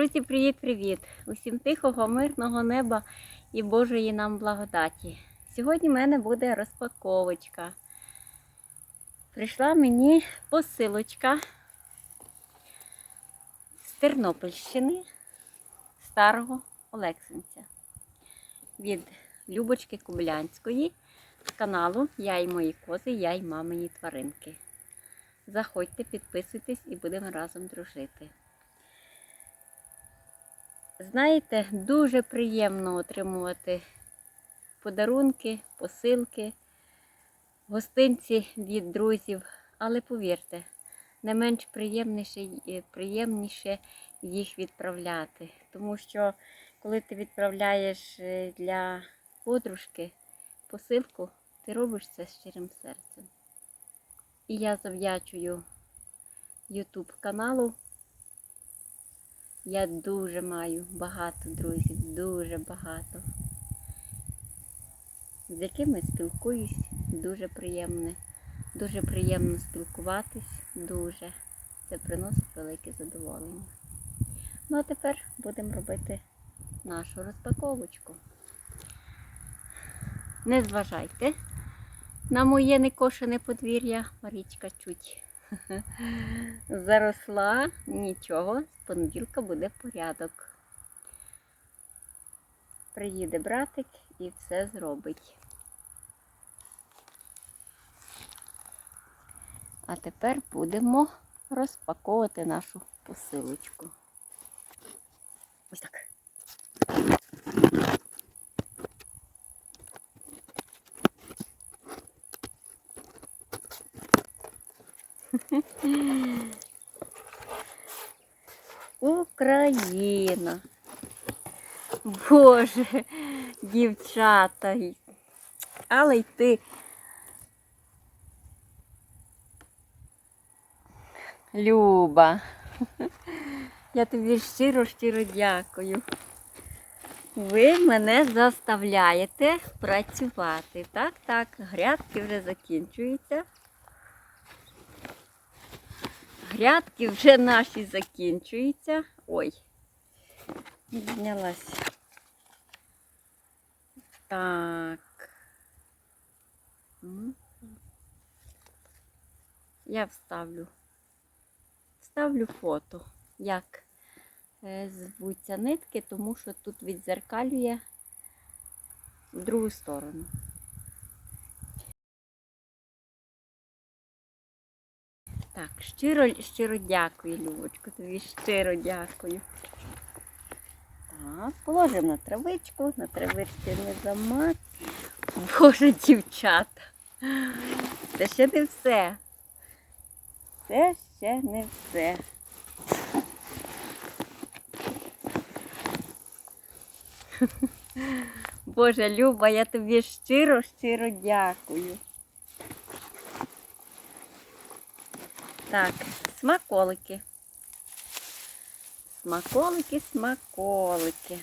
Друзі, привіт-привіт! Усім тихого, мирного неба і Божої нам благодаті. Сьогодні в мене буде розпаковочка. Прийшла мені посилочка з Тернопільщини, старого Олексинця від Любочки Кублянської з каналу Я і мої кози, я і мамині тваринки. Заходьте, підписуйтесь і будемо разом дружити. Знаєте, дуже приємно отримувати подарунки, посилки, гостинці від друзів, але повірте, не менш приємніше, приємніше їх відправляти. Тому що коли ти відправляєш е, для подружки посилку, ти робиш це з щирим серцем. І я завдячую YouTube каналу. Я дуже маю багато друзів, дуже багато, з якими спілкуюсь, дуже приємне, дуже приємно спілкуватись, дуже. Це приносить велике задоволення. Ну а тепер будемо робити нашу розпаковочку. Не зважайте на моє некошене подвір'я, Марічка чуть заросла, нічого, з понеділка буде порядок. Приїде братик і все зробить. А тепер будемо розпаковувати нашу посилочку. Ось так. Україна. Боже, дівчата. Але й ти. Люба. Я тобі щиро щиро дякую. Ви мене заставляєте працювати. Так, так, грядки вже закінчуються. Грядки вже наші закінчуються. Ой, знялась. Так. Я вставлю. Вставлю фото, як е, звуться нитки, тому що тут відзеркалює в другу сторону. Так, щиро, щиро дякую, Любочко, тобі щиро дякую. Так, положимо на травичку, на травичці не замат. Боже, дівчата. Це ще не все. Це ще не все. Боже, Люба, я тобі щиро, щиро дякую. Так, смаколики. Смаколики, смаколики.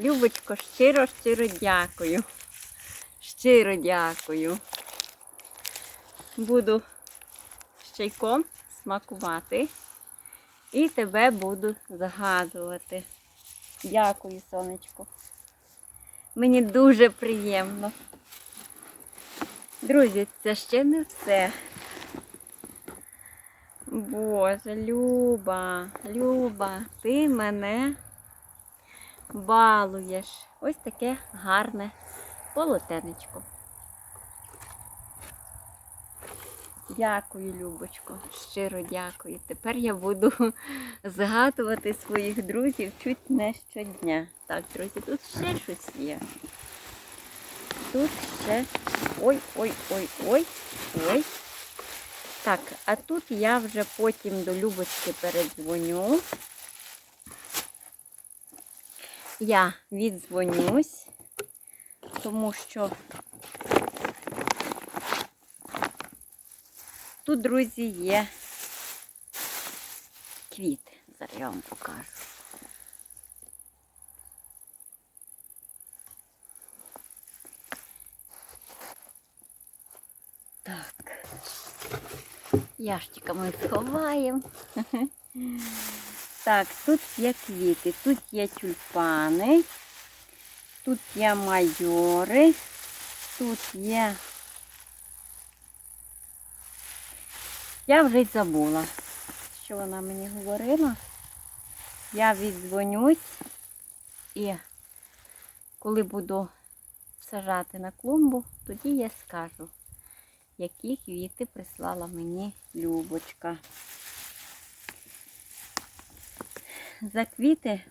Любочко, щиро, щиро дякую. Щиро дякую. Буду з чайком смакувати і тебе буду згадувати. Дякую, сонечко. Мені дуже приємно. Друзі, це ще не все. Боже, Люба, Люба, ти мене балуєш. Ось таке гарне полотенечко. Дякую, Любочко, щиро дякую. Тепер я буду згадувати своїх друзів чуть не щодня. Так, друзі, тут ще щось є. Тут ще. Ой, ой. Так, а тут я вже потім до Любочки передзвоню. Я віддзвонюсь, тому що тут, друзі, є квіти. Зараз я вам покажу. Так. ящиками сховаємо. Так, тут є квіти, тут є тюльпани, тут є майори, тут є. Я вже й забула, що вона мені говорила. Я віддзвонюсь і коли буду сажати на клумбу, тоді я скажу, які квіти прислала мені Любочка. За квіти,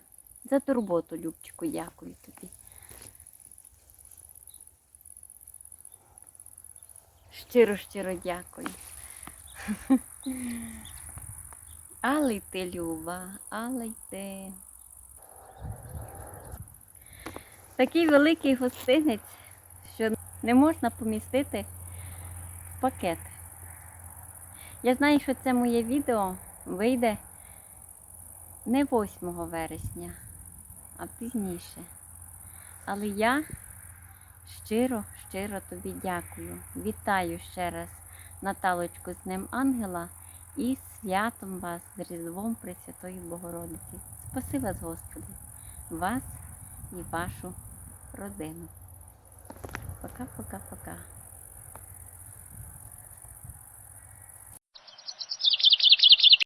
за турботу, Любчику, дякую тобі. Щиро, щиро дякую. Але й ти, Люба, але й ти. Такий великий гостинець, що не можна помістити пакет. Я знаю, що це моє відео вийде не 8 вересня, а пізніше. Але я щиро, щиро тобі дякую. Вітаю ще раз Наталочку з Днем Ангела і святом вас з Різдвом Пресвятої Богородиці. Спаси вас, Господи, вас і вашу родину. Пока-пока-пока.